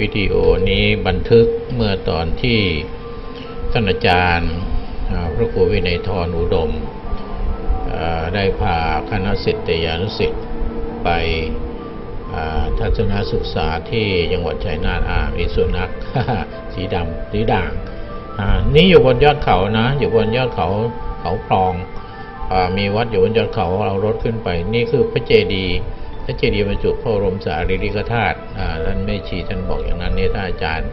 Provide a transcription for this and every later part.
วิดีโอนี้บันทึกเมื่อตอนที่ท่านอาจารย์พระครูวินัยทรอุดม ได้พาคณะศิษยานุศิษย์ไปทัศนศึกษาที่จังหวัดชัยนาทอ่ามีสุนัขสีดำสีด่างนี่อยู่บนยอดเขานะ อยู่บนยอดเขาเขาพรองอมีวัดอยู่บนยอดเขาเอารถขึ้นไป นี่คือพระเจดีย์ พระเจดีย์บรรจุพระบรมสารีริกธาตุท่านไม่ชีท่านบอกอย่างนั้นเนี่ยท่านอาจารย์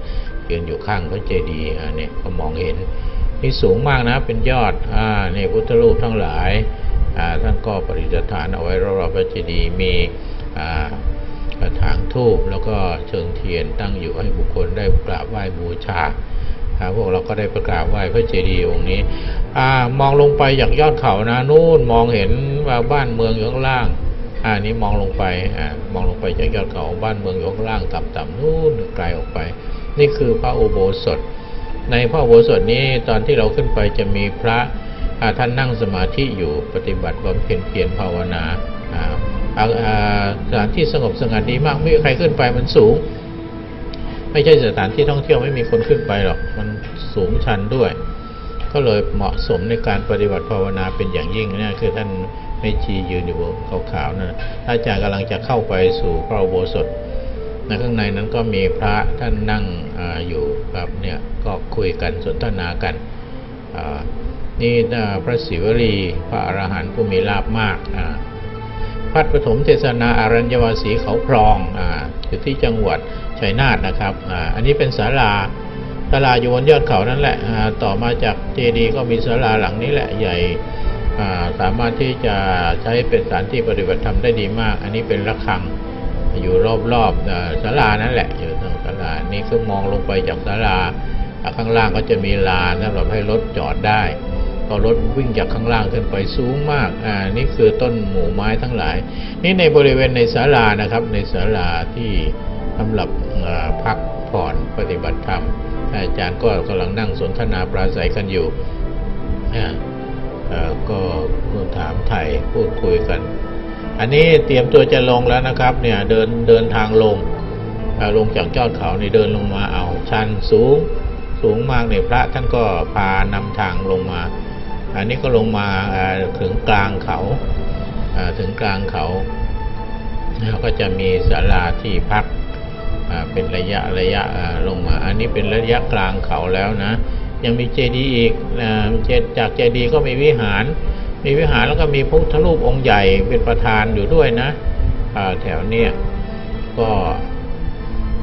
ยืนอยู่ข้างพระเจดีย์เนี่ยก็มองเห็นนี่สูงมากนะเป็นยอดอ่านี่พุทธรูปทั้งหลายอ่าท่านก็ประดิษฐานเอาไว้รอบๆพระเจดีย์มีอ่ากระถางทูบแล้วก็เชิงเทียนตั้งอยู่ให้บุคคลได้กราบไหว้บูชาพวกเราก็ได้ประกราบไหว้พระเจดีย์องค์นี้อ่ามองลงไปจากยอดเขานะนู่นมองเห็นว่าบ้านเมืองอยู่ข้างล่าง อ่านี่มองลงไปอ่ามองลงไปจากยอดเขาบ้านเมืองอยู่ข้างล่างต่ำๆนู่นไกลออกไป นี่คือพระอุโบสถ ในพระอุโบสถนี้ตอนที่เราขึ้นไปจะมีพระท่านนั่งสมาธิอยู่ปฏิบัติบำเพ็ญเพียรภาวนาอ่าอ่าอ่าสถานที่สงบสงัดดีมากไม่มีใครขึ้นไปมันสูง ไม่ใช่สถานที่ท่องเที่ยวไม่มีคนขึ้นไปหรอกมันสูงชันด้วย ก็เลยเหมาะสมในการปฏิบัติภาวนาเป็นอย่างยิ่งนะคือท่านไม่ชียืนอยู่บนขาวๆนั่นนะอาจารย์กำลังจะเข้าไปสู่พระอุโบสถในข้างในนั้นก็มีพระท่านนั่งออยู่ครับเนี่ยก็คุยกันสนทนากันนี่พระศิวลีพระอรหันต์ผู้มีลาภมากพัดปฐมเทศนาอารัญญวาสีเขาพรองออยู่ที่จังหวัดชัยนาทนะครับออันนี้เป็นศาลา ศาลาอยู่บนยอดเขานั่นแหละต่อมาจากเจดีย์ก็มีศาลาหลังนี้แหละใหญ่สามารถที่จะใช้เป็นสถานที่ปฏิบัติธรรมได้ดีมาก อันนี้เป็นระฆังอยู่รอบๆศาลานั่นแหละอยู่ตรงศาลานี่คือมองลงไปจากศาลาข้างล่างก็จะมีลานสำหรับให้รถจอดได้ก็รถวิ่งจากข้างล่างขึ้นไปสูงมาก อ่า นี่คือต้นหมู่ไม้ทั้งหลาย นี่ในบริเวณในศาลานะครับ ในศาลาที่สำหรับพักผ่อนปฏิบัติธรรม อาจารย์ก็กำลังนั่งสนทนาปราศัยกันอยู่ก็ถามไถ่พูดคุยกัน อันนี้เตรียมตัวจะลงแล้วนะครับเนี่ยเดินเดินทางลงลงจากยอดเขานี่เดินลงมาเอาชันสูงสูงมากเนี่ยพระท่านก็พานำทางลงมา อันนี้ก็ลงมาถึงกลางเขาถึงกลางเขาแล้วก็จะมีศาลาที่พัก เป็นระยะระยะลงมา อันนี้เป็นระยะกลางเขาแล้วนะ ยังมีเจดีย์อีกเจจากเจดีย์ก็มีวิหาร มีวิหารแล้วก็มีพุทธรูปองค์ใหญ่เป็นประธานอยู่ด้วยนะแถวเนี้ยก็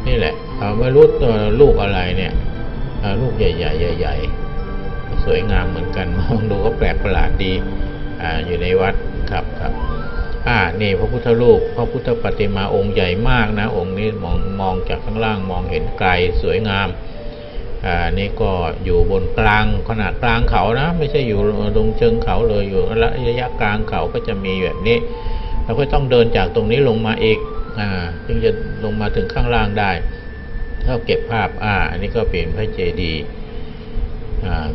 นี่แหละไม่รู้ลูกอะไรเนี่ยลูกใหญ่ๆใหญ่สวยงามเหมือนกันมองดูก็แปลกประหลาดดีออยู่ในวัดครับครับ อ่านี่พระพุทธรูปพระพุทธปฏิมาองค์ใหญ่มากนะ องค์นี้มองมองจากข้างล่างมองเห็นไกลสวยงามอ่านี่ก็อยู่บนกลางขนาดกลางเขานะ ไม่ใช่อยู่ตรงเชิงเขาเลยอยู่ระยะกลางเขาก็จะมีแบบนี้เราก็ต้องเดินจากตรงนี้ลงมาอีกอ่าจึงจะลงมาถึงข้างล่างได้ถ้าเก็บภาพอ่าอันนี้ก็เป็นพระเจดีย์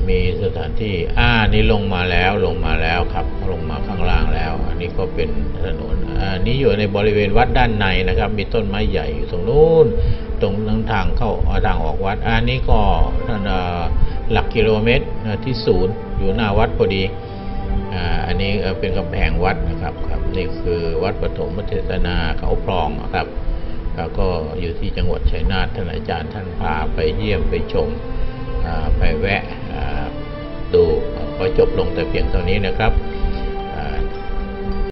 มีสถานที่อ่านี่ลงมาแล้วลงมาแล้วครับ ลงมาข้างล่างแล้ว อันนี้ก็เป็นถนนอ่านี้อยู่ในบริเวณวัดด้านในนะครับ มีต้นไม้ใหญ่อยู่ตรงนู้นตรงนั้นทางเข้าทางออกวัด อันนี้ก็ท่านหลักกิโลเมตรที่ศูนย์อยู่หน้าวัดพอดีอ่าอันนี้เป็นกำแพงวัดนะครับครับนี่คือวัดปฐมเทศนาเขาพรองนะครับแล้วก็อยู่ที่จังหวัดชัยนาทท่านอาจารย์ท่านพาไปเยี่ยมไปชม ไปแวะดูขอจบลงแต่เพียงเท่านี้นะครับ